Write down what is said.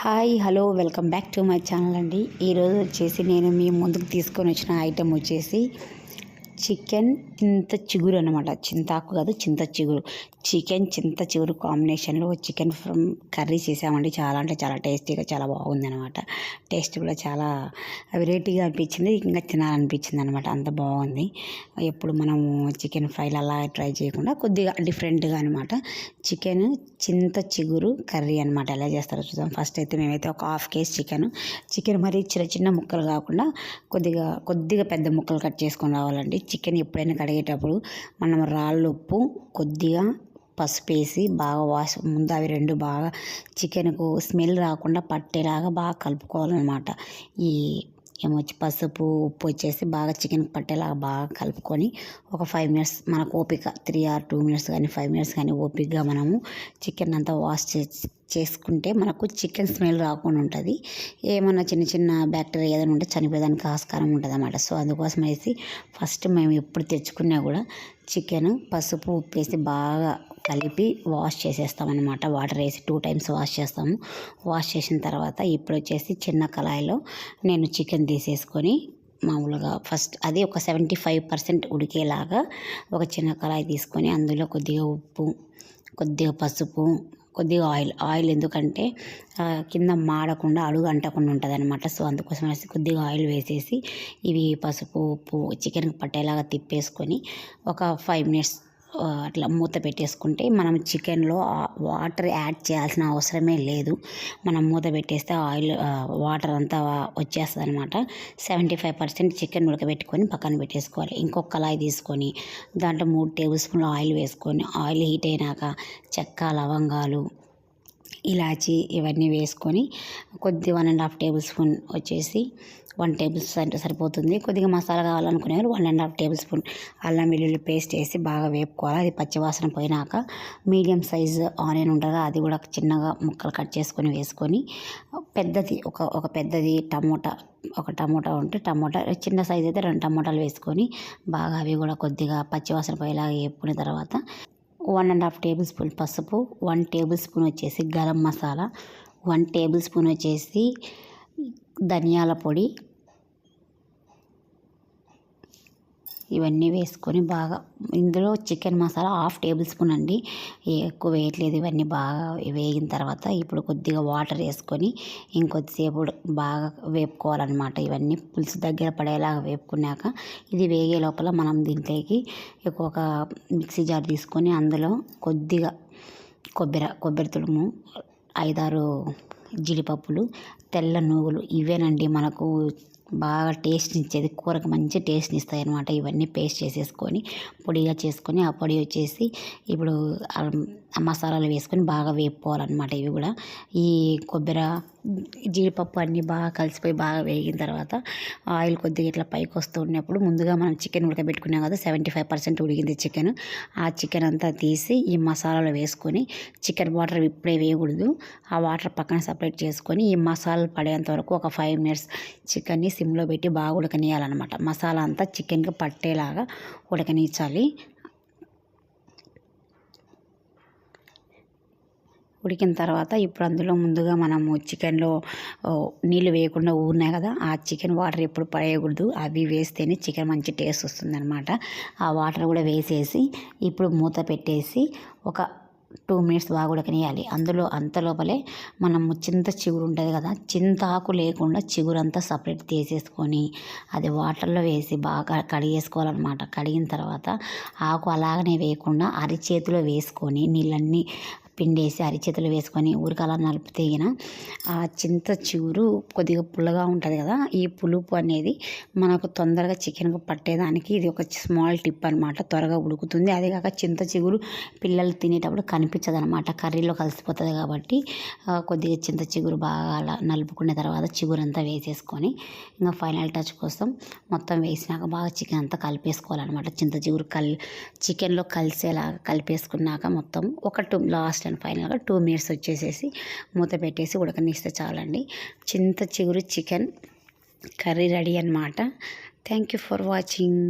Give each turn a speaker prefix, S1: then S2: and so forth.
S1: Hi hello welcome back to my channel అండి. ఈరోజు వచ్చేసి నేను మీ ముందుకు తీసుకొని వచ్చిన ఐటెం వచ్చేసి చికెన్ చింత చిగురు అనమాట చింతాకు కాదు చింత చిగురు. చికెన్ చింత చిగురు కాంబినేషన్లో చికెన్ ఫ్రమ్ కర్రీ చేసామండి. చాలా అంటే చాలా టేస్టీగా చాలా బాగుంది అనమాట టేస్ట్ కూడా చాలా వెరైటీగా అనిపించింది. ఇంకా తినాలనిపించింది అనమాట అంత బాగుంది. ఎప్పుడు మనము చికెన్ ఫ్రైలు అలా ట్రై చేయకుండా కొద్దిగా డిఫరెంట్గా అనమాట చికెన్ చింత చిగురు కర్రీ అనమాట ఎలా చేస్తారో చూద్దాం. ఫస్ట్ అయితే మేమైతే ఒక హాఫ్ కేజీ చికెన్. చికెన్ మరి చిన్న చిన్న ముక్కలు కాకుండా కొద్దిగా కొద్దిగా పెద్ద ముక్కలు కట్ చేసుకొని రావాలండి. చికెన్ ఎప్పుడైనా కడిగేటప్పుడు మనం రాళ్ళు ఉప్పు కొద్దిగా పసుపు వేసి బాగా వాష్ ముందు అవి రెండు బాగా చికెన్కు స్మెల్ రాకుండా పట్టేలాగా బాగా కలుపుకోవాలన్నమాట. ఈ ఏమొచ్చి పసుపు ఉప్పు వచ్చేసి బాగా చికెన్ పట్టేలాగా బాగా కలుపుకొని ఒక ఫైవ్ మినిట్స్ మనకు ఓపిక త్రీ ఆర్ టూ మినిట్స్ కానీ ఫైవ్ మినిట్స్ కానీ ఓపికగా మనము చికెన్ అంతా వాష్ చేసి చేసుకుంటే మనకు చికెన్ స్మెల్ రాకుండా ఉంటుంది. ఏమన్నా చిన్న చిన్న బ్యాక్టీరియా ఏదైనా ఉంటే చనిపోయేదానికి ఆస్కారం ఉంటుంది అన్నమాట సో అందుకోసం వేసి ఫస్ట్ మేము ఎప్పుడు తెచ్చుకున్నా కూడా చికెన్ పసుపు ఉప్పు వేసి బాగా కలిపి వాష్ చేసేస్తాం అనమాట వాటర్ వేసి టూ టైమ్స్ వాష్ చేస్తాము. వాష్ చేసిన తర్వాత ఇప్పుడు వచ్చేసి చిన్న కళాయిలో నేను చికెన్ తీసేసుకొని మామూలుగా ఫస్ట్ అది ఒక సెవెంటీ ఫైవ్ పర్సెంట్ ఉడికేలాగా ఒక చిన్న కళాయి తీసుకొని అందులో కొద్దిగా ఉప్పు కొద్దిగా పసుపు కొద్దిగా ఆయిల్ ఆయిల్ ఎందుకంటే కింద మాడకుండా అడుగు అంటకుండా ఉంటుంది అనమాట సో అందుకోసం వేసి కొద్దిగా ఆయిల్ వేసేసి ఇవి పసుపు ఉప్పు చికెన్కి పట్టేలాగా తిప్పేసుకొని ఒక ఫైవ్ మినిట్స్ అట్లా మూత పెట్టేసుకుంటే మనం చికెన్లో వాటర్ యాడ్ చేయాల్సిన అవసరమే లేదు. మనం మూత పెట్టేస్తే ఆయిల్ వాటర్ అంతా వచ్చేస్తుంది అనమాట సెవెంటీ ఫైవ్ పర్సెంట్ చికెన్ ఉడకబెట్టుకొని పక్కన పెట్టేసుకోవాలి. ఇంకొక కళాయి తీసుకొని దాంట్లో మూడు టేబుల్ స్పూన్లు ఆయిల్ వేసుకొని ఆయిల్ హీట్ అయినాక చెక్క లవంగాలు ఇలాచి ఇవన్నీ వేసుకొని కొద్ది one and half table spoon వచ్చేసి వన్ టేబుల్ స్పూన్ సరిపోతుంది. కొద్దిగా మసాలా కావాలనుకునేవారు one and half table spoon అల్లం వెల్లుల్లి పేస్ట్ వేసి బాగా వేపుకోవాలి. అది పచ్చివాసన పోయినాక మీడియం సైజు ఆనియన్ ఉండగా అది కూడా చిన్నగా ముక్కలు కట్ చేసుకొని వేసుకొని పెద్దది ఒక ఒక పెద్దది టమోటా ఒక టమోటా ఉంటే టమోటా చిన్న సైజ్ అయితే రెండు టమోటాలు వేసుకొని బాగా అవి కూడా కొద్దిగా పచ్చివాసన పోయేలాగా వేపుకున్న తర్వాత one and half table spoon పసుపు వన్ టేబుల్ స్పూన్ వచ్చేసి garam masala one table spoon వచ్చేసి ధనియాల పొడి ఇవన్నీ వేసుకొని బాగా ఇందులో chicken masala half table spoon అండి. ఎక్కువ వేయట్లేదు. ఇవన్నీ బాగా వేగిన తర్వాత ఇప్పుడు కొద్దిగా వాటర్ వేసుకొని ఇంకొద్దిసేపు బాగా వేపుకోవాలన్నమాట. ఇవన్నీ పులుసు దగ్గర పడేలాగా వేపుకున్నాక ఇది వేగే లోపల మనం దీంట్లోకి ఒక మిక్సీ జార్ తీసుకొని అందులో కొద్దిగా కొబ్బరి కొబ్బరి తుడుము ఐదారు జీడిపప్పులు తెల్ల నువ్వులు ఇవేనండి మనకు బాగా టేస్ట్ ఇచ్చేది కూరకు మంచి టేస్ట్ని ఇస్తాయి అనమాట ఇవన్నీ పేస్ట్ చేసేసుకొని పొడిగా చేసుకొని ఆ పొడి వచ్చేసి ఇప్పుడు మసాలాలు వేసుకొని బాగా వేపుకోవాలన్నమాట ఇవి కూడా. ఈ కొబ్బరి జీడిపప్పు అన్నీ బాగా కలిసిపోయి బాగా వేగిన తర్వాత ఆయిల్ కొద్దిగా ఇట్లా పైకి వస్తూ ఉన్నప్పుడు ముందుగా మనం చికెన్ ఉడకబెట్టుకున్నాం కదా సెవెంటీ ఫైవ్ పర్సెంట్ ఉడికింది చికెన్. ఆ చికెన్ అంతా తీసి ఈ మసాలాలో వేసుకొని చికెన్ వాటర్ ఇప్పుడే వేయకూడదు. ఆ వాటర్ పక్కన సపరేట్ చేసుకొని ఈ మసాలా మసాలాలు పడేంత వరకు ఒక ఫైవ్ మినిట్స్ చికెన్ని సిమ్లో పెట్టి బాగా ఉడకనియాలన్నమాట మసాలా అంతా చికెన్కి పట్టేలాగా ఉడకనిచ్చాలి. ఉడికిన తర్వాత ఇప్పుడు అందులో ముందుగా మనము చికెన్లో నీళ్ళు వేయకుండా ఊరినాయి కదా ఆ చికెన్ వాటర్ ఎప్పుడు పడేయకూడదు. అవి వేస్తేనే చికెన్ మంచి టేస్ట్ వస్తుందన్నమాట. ఆ వాటర్ కూడా వేసేసి ఇప్పుడు మూత పెట్టేసి ఒక టూ మినిట్స్ బాగా ఉడకనియాలి అందులో అంత లోపలే మనము చింత చిగురు ఉంటుంది కదా చింత ఆకు లేకుండా చిగురంతా సపరేట్ తీసేసుకొని అది వాటర్లో వేసి బాగా కడిగేసుకోవాలన్నమాట. కడిగిన తర్వాత ఆకు అలాగనే వేయకుండా అరిచేతిలో వేసుకొని నీళ్ళన్నీ పిండేసి అరిచేతులు వేసుకొని ఊరికలా నలుపు నలిపితే ఆ చింత చిగురు కొద్దిగా పుల్లగా ఉంటుంది కదా ఈ పులుపు అనేది మనకు తొందరగా చికెన్కు పట్టేదానికి ఇది ఒక స్మాల్ టిప్ అనమాట త్వరగా ఉడుకుతుంది. అదే కాక చింత చిగురు పిల్లలు తినేటప్పుడు కనిపించదు అనమాట కర్రీలో కలిసిపోతుంది కాబట్టి కొద్దిగా చింత చిగురు బాగా అలా నలుపుకున్న తర్వాత చిగురు అంతా వేసేసుకొని ఇంకా ఫైనల్ టచ్ కోసం మొత్తం వేసినాక బాగా చికెన్ అంతా కలిపేసుకోవాలన్నమాట. చింత చిగురు కల్ చికెన్లో కలిసేలాగా కలిపేసుకున్నాక మొత్తం ఒక లాస్ట్ అండ్ ఫైనల్గా టూ మినిట్స్ వచ్చేసేసి మూత పెట్టేసి ఉడకనిస్తే చాలండి. చింత చిగురు చికెన్ కర్రీ రెడీ అనమాట థ్యాంక్ యూ ఫర్ వాచింగ్.